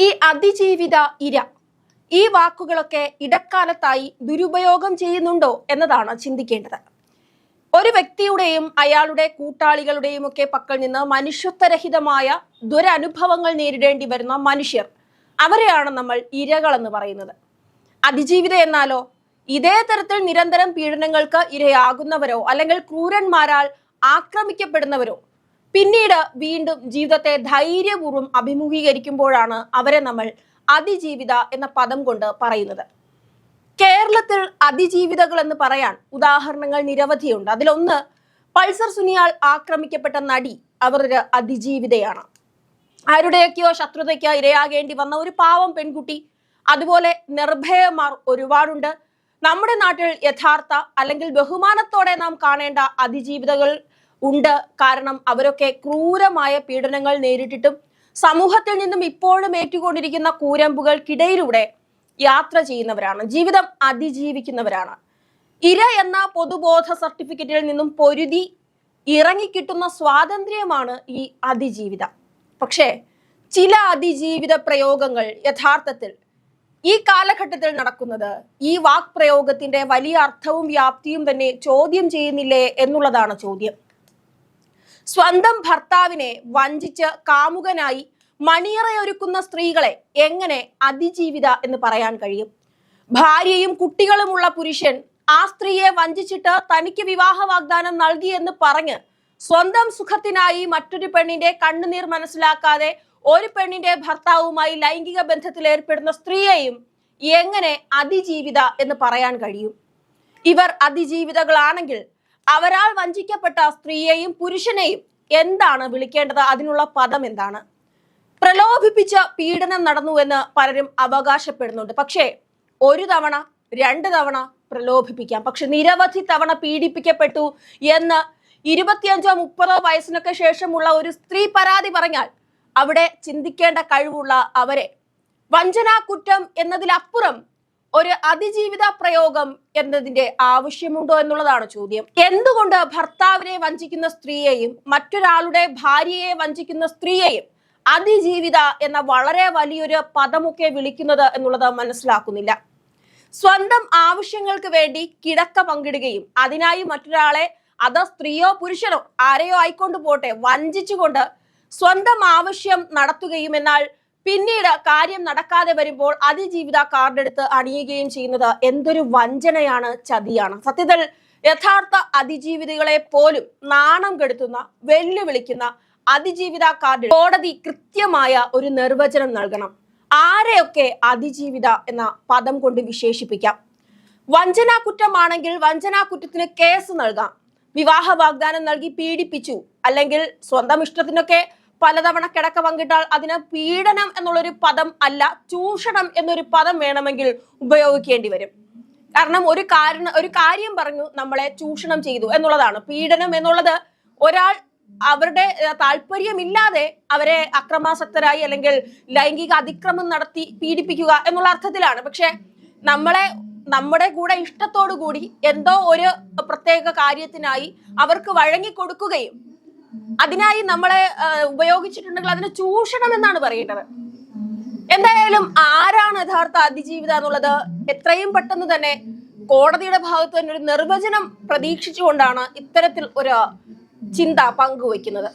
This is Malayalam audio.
ഈ അതിജീവിത ഇര ഈ വാക്കുകളൊക്കെ ഇടക്കാലത്തായി ദുരുപയോഗം ചെയ്യുന്നുണ്ടോ എന്നതാണ് ചിന്തിക്കേണ്ടത്. ഒരു വ്യക്തിയുടെയും അയാളുടെ കൂട്ടാളികളുടെയും ഒക്കെ പക്കൽ നിന്ന് മനുഷ്യത്വരഹിതമായ ദുരനുഭവങ്ങൾ നേരിടേണ്ടി വരുന്ന മനുഷ്യർ അവരെയാണ് നമ്മൾ ഇരകൾ എന്ന് പറയുന്നത്. അതിജീവിത എന്നാലോ ഇതേ തരത്തിൽ നിരന്തരം പീഡനങ്ങൾക്ക് ഇരയാകുന്നവരോ അല്ലെങ്കിൽ ക്രൂരന്മാരാൽ ആക്രമിക്കപ്പെടുന്നവരോ പിന്നീട് വീണ്ടും ജീവിതത്തെ ധൈര്യപൂർവം അഭിമുഖീകരിക്കുമ്പോഴാണ് അവരെ നമ്മൾ അതിജീവിത എന്ന പദം കൊണ്ട് പറയുന്നത്. കേരളത്തിൽ അതിജീവിതകൾ എന്ന് പറയാൻ ഉദാഹരണങ്ങൾ നിരവധിയുണ്ട്. അതിലൊന്ന് പൾസർ സുനിയാൽ ആക്രമിക്കപ്പെട്ട നടി അവരൊരു അതിജീവിതയാണ്. ആരുടെയൊക്കെയോ ശത്രുതയ്ക്ക് ഇരയാകേണ്ടി വന്ന ഒരു പാവം പെൺകുട്ടി അതുപോലെ നിർഭയമാർ ഒരുപാടുണ്ട്. നമ്മുടെ നാട്ടിൽ യഥാർത്ഥ അല്ലെങ്കിൽ ബഹുമാനത്തോടെ നാം കാണേണ്ട അതിജീവിതകൾ ഉണ്ട്. കാരണം അവരൊക്കെ ക്രൂരമായ പീഡനങ്ങൾ നേരിട്ടിട്ടും സമൂഹത്തിൽ നിന്നും ഇപ്പോഴും ഏറ്റുകൊണ്ടിരിക്കുന്ന കൂരമ്പുകൾക്കിടയിലൂടെ യാത്ര ചെയ്യുന്നവരാണ്. ജീവിതം അതിജീവിക്കുന്നവരാണ്. ഇര എന്ന പൊതുബോധ സർട്ടിഫിക്കറ്റിൽ നിന്നും പൊരുതി ഇറങ്ങിക്കിട്ടുന്ന സ്വാതന്ത്ര്യമാണ് ഈ അതിജീവിതം. പക്ഷേ ചില അതിജീവിത പ്രയോഗങ്ങൾ യഥാർത്ഥത്തിൽ ഈ കാലഘട്ടത്തിൽ നടക്കുന്നത് ഈ വാക് പ്രയോഗത്തിന്റെ വലിയ അർത്ഥവും വ്യാപ്തിയും തന്നെ ചോദ്യം ചെയ്യുന്നില്ലേ എന്നുള്ളതാണ് ചോദ്യം. സ്വന്തം ഭർത്താവിനെ വഞ്ചിച്ച് കാമുകനായി മണിയറയൊരുക്കുന്ന സ്ത്രീകളെ എങ്ങനെ അതിജീവിത എന്ന് പറയാൻ കഴിയും? ഭാര്യയും കുട്ടികളുമുള്ള പുരുഷൻ ആ സ്ത്രീയെ വഞ്ചിച്ചിട്ട് തനിക്ക് വിവാഹ വാഗ്ദാനം നൽകിയെന്ന് പറഞ്ഞ് സ്വന്തം സുഖത്തിനായി മറ്റൊരു പെണ്ണിന്റെ കണ്ണുനീർ മനസ്സിലാക്കാതെ ഒരു പെണ്ണിന്റെ ഭർത്താവുമായി ലൈംഗിക ബന്ധത്തിൽ ഏർപ്പെടുന്ന സ്ത്രീയെയും എങ്ങനെ അതിജീവിത എന്ന് പറയാൻ കഴിയും? ഇവർ അതിജീവിതകളാണെങ്കിൽ അവരാൽ വഞ്ചിക്കപ്പെട്ട സ്ത്രീയെയും പുരുഷനെയും എന്താണ് വിളിക്കേണ്ടത്? അതിനുള്ള പദം എന്താണ്? പ്രലോഭിപ്പിച്ച പീഡനം നടന്നു എന്ന് പലരും അവകാശപ്പെടുന്നുണ്ട്. പക്ഷേ ഒരു തവണ രണ്ട് തവണ പ്രലോഭിപ്പിക്കാം. പക്ഷെ നിരവധി തവണ പീഡിപ്പിക്കപ്പെട്ടു എന്ന് ഇരുപത്തിയഞ്ചോ മുപ്പതോ വയസ്സിനൊക്കെ ശേഷമുള്ള ഒരു സ്ത്രീ പരാതി പറഞ്ഞാൽ അവിടെ ചിന്തിക്കേണ്ട കഴിവുള്ള അവരെ. വഞ്ചനാ കുറ്റം എന്നതിലപ്പുറം ഒരു അതിജീവിത പ്രയോഗം എന്നതിന്റെ ആവശ്യമുണ്ടോ എന്നുള്ളതാണ് ചോദ്യം. എന്തുകൊണ്ട് ഭർത്താവിനെ വഞ്ചിക്കുന്ന സ്ത്രീയെയും മറ്റൊരാളുടെ ഭാര്യയെ വഞ്ചിക്കുന്ന സ്ത്രീയെയും അതിജീവിത എന്ന വളരെ വലിയൊരു പദമൊക്കെ വിളിക്കുന്നത് എന്നുള്ളത് മനസ്സിലാക്കുന്നില്ല. സ്വന്തം ആവശ്യങ്ങൾക്ക് വേണ്ടി കിടക്ക പങ്കിടുകയും അതിനായി മറ്റൊരാളെ അത് സ്ത്രീയോ പുരുഷനോ ആരെയോ ആയിക്കൊണ്ട് പോട്ടെ വഞ്ചിച്ചുകൊണ്ട് സ്വന്തം ആവശ്യം നടത്തുകയും എന്നാൽ പിന്നീട് കാര്യം നടക്കാതെ വരുമ്പോൾ അതിജീവിത കാർഡ് എടുത്ത് അണിയുകയും ചെയ്യുന്നത് എന്തൊരു വഞ്ചനയാണ് ചതിയാണ്. സത്യത്തിൽ യഥാർത്ഥ അതിജീവിതകളെ പോലും നാണം കെടുത്തുന്ന വെല്ലുവിളിക്കുന്ന അതിജീവിത കാർഡ് കോടതി കൃത്യമായ ഒരു നിർവചനം നൽകണം. ആരെയൊക്കെ അതിജീവിത എന്ന പദം കൊണ്ട് വിശേഷിപ്പിക്കാം? വഞ്ചനാ കുറ്റമാണെങ്കിൽ വഞ്ചനാ കുറ്റത്തിന് കേസ് നൽകാം. വിവാഹ വാഗ്ദാനം നൽകി പീഡിപ്പിച്ചു. അല്ലെങ്കിൽ സ്വന്തം ഇഷ്ടത്തിനൊക്കെ പലതവണ കിടക്ക പങ്കിട്ടാൽ അതിന് പീഡനം എന്നുള്ളൊരു പദം അല്ല ചൂഷണം എന്നൊരു പദം വേണമെങ്കിൽ ഉപയോഗിക്കേണ്ടി വരും. കാരണം ഒരു കാരണം ഒരു കാര്യം പറഞ്ഞു നമ്മളെ ചൂഷണം ചെയ്തു എന്നുള്ളതാണ്. പീഡനം എന്നുള്ളത് ഒരാൾ അവരുടെ താല്പര്യമില്ലാതെ അവരെ അക്രമാസക്തരായി അല്ലെങ്കിൽ ലൈംഗിക അതിക്രമം നടത്തി പീഡിപ്പിക്കുക എന്നുള്ള അർത്ഥത്തിലാണ്. പക്ഷെ നമ്മളെ നമ്മുടെ കൂടെ ഇഷ്ടത്തോടു കൂടി എന്തോ ഒരു പ്രത്യേക കാര്യത്തിനായി അവർക്ക് വഴങ്ങി കൊടുക്കുകയും അതിനായി നമ്മളെ ഉപയോഗിച്ചിട്ടുണ്ടെങ്കിൽ അതിന് ചൂഷണം എന്നാണ് പറയേണ്ടത്. എന്തായാലും ആരാണ് യഥാർത്ഥ അതിജീവിത എന്നുള്ളത് എത്രയും പെട്ടെന്ന് തന്നെ കോടതിയുടെ ഭാഗത്ത് തന്നെ ഒരു നിർവചനം പ്രതീക്ഷിച്ചുകൊണ്ടാണ് ഇത്തരത്തിൽ ഒരു ചിന്ത പങ്കുവയ്ക്കുന്നത്